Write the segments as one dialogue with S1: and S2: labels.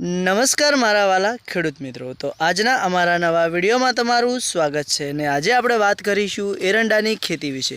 S1: નમસ્કાર મારા વાલા ખેડૂત મિત્રો. તો આજના અમારા નવા વિડીયોમાં તમારું સ્વાગત છે ને આજે આપણે વાત કરીશું એરંડાની ખેતી વિશે.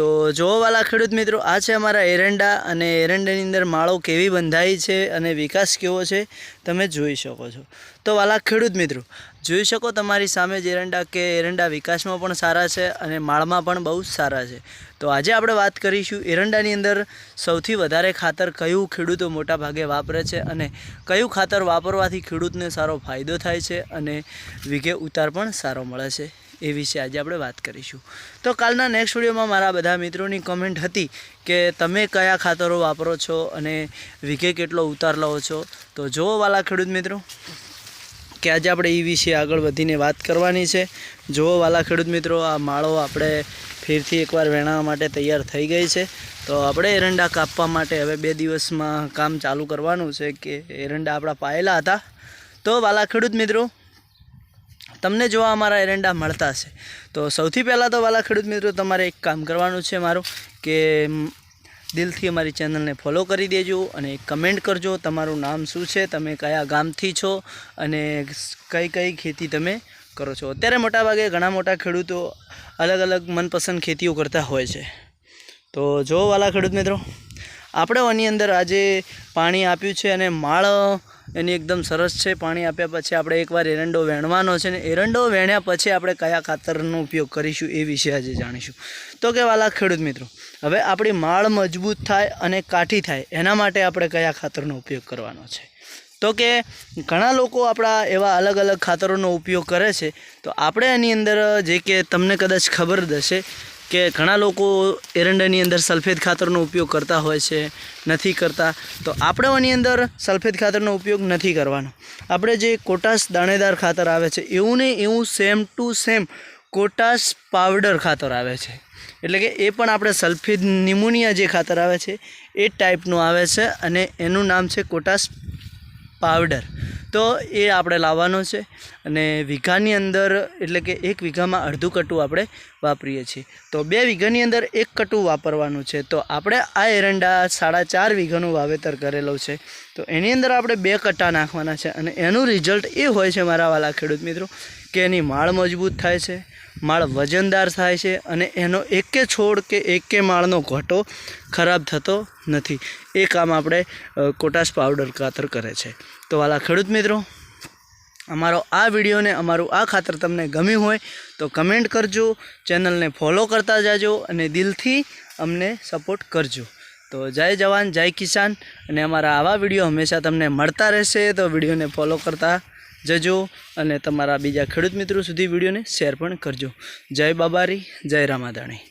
S1: તો જો વાલા ખેડૂત મિત્રો, આ છે અમારા એરંડા અને એરંડાની અંદર માળો કેવી બંધાઈ છે અને વિકાસ કેવો છે તમે જોઈ શકો છો. તો વાલા ખેડૂત મિત્રો, જોઈ શકો તમારી સામે જ એરંડા કે એરંડા વિકાસમાં પણ સારા છે અને માળમાં પણ બહુ સારા છે. તો આજે આપણે વાત કરીશું એરંડાની અંદર સૌથી વધારે ખાતર કયું ખેડૂતો મોટા ભાગે વાપરે છે અને કયું ખાતર વાપરવાથી ખેડૂતને સારો ફાયદો થાય છે અને વિઘે ઉતાર પણ સારો મળે છે. એ વિશે આજે આપણે વાત કરીશું. તો કાલના નેક્સ્ટ વિડીયોમાં મારા બધા મિત્રોની કમેન્ટ હતી કે તમે કયા ખાતરો વાપરો છો અને વીઘે કેટલો ઉતાર લો છો. તો જો વાલા ખેડૂત મિત્રો, કે આજે આપણે એ વિશે આગળ વધીને વાત કરવાની છે. જુઓ વાલા ખેડૂત મિત્રો, આ માળો આપણે ફેરથી એકવાર વેણાવા માટે તૈયાર થઈ ગઈ છે. તો આપણે એરંડા કાપવા માટે હવે બે દિવસમાં કામ ચાલુ કરવાનું છે કે એરંડા આપણા પાયેલા હતા. તો વાલા ખેડૂત મિત્રો તમને જોવા અમારા એરંડા મળતા છે તો સૌથી પહેલાં તો વાલા ખેડૂત મિત્રો, તમારે એક કામ કરવાનું છે મારું કે દિલથી અમારી ચેનલને ફોલો કરી દેજો અને કમેન્ટ કરજો તમારું નામ શું છે, તમે કયા ગામથી છો અને કઈ કઈ ખેતી તમે કરો છો. અત્યારે મોટાભાગે ઘણા મોટા ખેડૂતો અલગ અલગ મનપસંદ ખેતીઓ કરતા હોય છે. તો જો વાલા ખેડૂત મિત્રો આપણે આની અંદર આજે પાણી આપ્યું છે અને માળ એની એકદમ સરસ છે. પાણી આપ્યા પછી આપણે એકવાર એરંડો વેણવાનો છે ને એરંડો વેણ્યા પછી આપણે કયા ખાતરનો ઉપયોગ કરીશું એ વિશે આજે જાણીશું. તો કે વાલા ખેડૂત મિત્રો, હવે આપણી માળ મજબૂત થાય અને કાઠી થાય એના માટે આપણે કયા ખાતરનો ઉપયોગ કરવાનો છે? તો કે ઘણા લોકો આપણા એવા અલગ અલગ ખાતરોનો ઉપયોગ કરે છે. તો આપણે એની અંદર જે કે તમને કદાચ ખબર દશે કે ઘણા લોકો એરંડાની અંદર સલ્ફેદ ખાતરનો ઉપયોગ કરતા હોય છે, નથી કરતા. તો આપણે આની અંદર સલ્ફેદ ખાતરનો ઉપયોગ નથી કરવાનો. આપણે જે કોટાસ દાણેદાર ખાતર આવે છે, એવું ને એવું સેમ ટુ સેમ કોટાસ પાવડર ખાતર આવે છે. એટલે કે એ પણ આપણે સલ્ફેદ નિમોનિયા જે ખાતર આવે છે, એ ટાઈપનું આવે છે અને એનું નામ છે કોટાસ પાવડર. તો એ આપણે લાવવાનો છે અને વીઘાની અંદર એટલે કે એક વીઘામાં અડધું કટું આપણે વાપરીએ છીએ. તો બે વીઘાની અંદર એક કટું વાપરવાનું છે. તો આપણે આ એરંડા સાડા ચાર વીઘાનું વાવેતર કરેલું છે. તો એની અંદર આપણે બે કટા નાખવાના છે અને એનું રિઝલ્ટ એ હોય છે મારા વાલા ખેડૂત મિત્રો કે એની માળ મજબૂત થાય છે, માળ વજનદાર થાય છે અને એનો એકે છોડ કે એકે માળનો ઘટો ખરાબ થતો નથી. એ કામ આપણે કોટાશ પાવડર ખાતર કરે છે. તો વાલા ખેડૂત મિત્રો, અમારો આ વિડીયોને અમારું આ ખાતર તમને ગમ્યું હોય તો કમેન્ટ કરજો, ચેનલને ફોલો કરતા જાજો અને દિલથી અમને સપોર્ટ કરજો. તો જય જવાન, જય કિસાન અને અમારા આવા વીડિયો હંમેશા તમને મળતા રહેશે તો વિડીયોને ફોલો કરતા જજો અને તમારા બીજા ખેડૂત મિત્રો સુધી વિડીયોને શેર પણ કરજો. જય બાબારી, જય રામાધાણી